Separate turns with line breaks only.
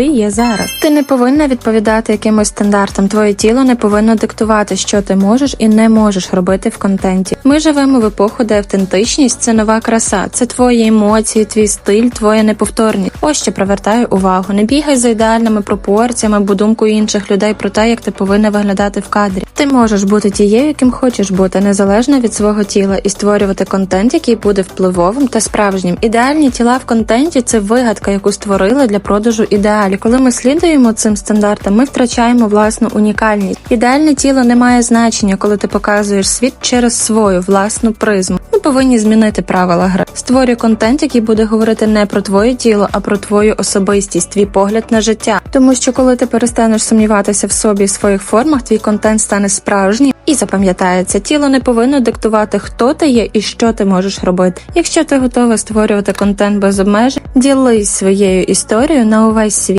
ти є зараз. Ти не повинна відповідати якимось стандартам. Твоє тіло не повинно диктувати, що ти можеш і не можеш робити в контенті. Ми живемо в епоху, де автентичність це нова краса, це твої емоції, твій стиль, твоя неповторність. Ось що привертаю увагу. Не бігай за ідеальними пропорціями або думкою інших людей про те, як ти повинна виглядати в кадрі. Ти можеш бути тією, яким хочеш бути, незалежно від свого тіла, і створювати контент, який буде впливовим та справжнім. Ідеальні тіла в контенті це вигадка, яку створили для продажу ідеалі. Коли ми слідуємо цим стандартам, ми втрачаємо власну унікальність. Ідеальне тіло не має значення, коли ти показуєш світ через свою власну призму. Повинні змінити правила гри. Створюй контент, який буде говорити не про твоє тіло, а про твою особистість, твій погляд на життя. Тому що коли ти перестанеш сумніватися в собі і своїх формах, твій контент стане справжнім і запам'ятається. Тіло не повинно диктувати, хто ти є і що ти можеш робити. Якщо ти готова створювати контент без обмежень, ділись своєю історією на увесь світ.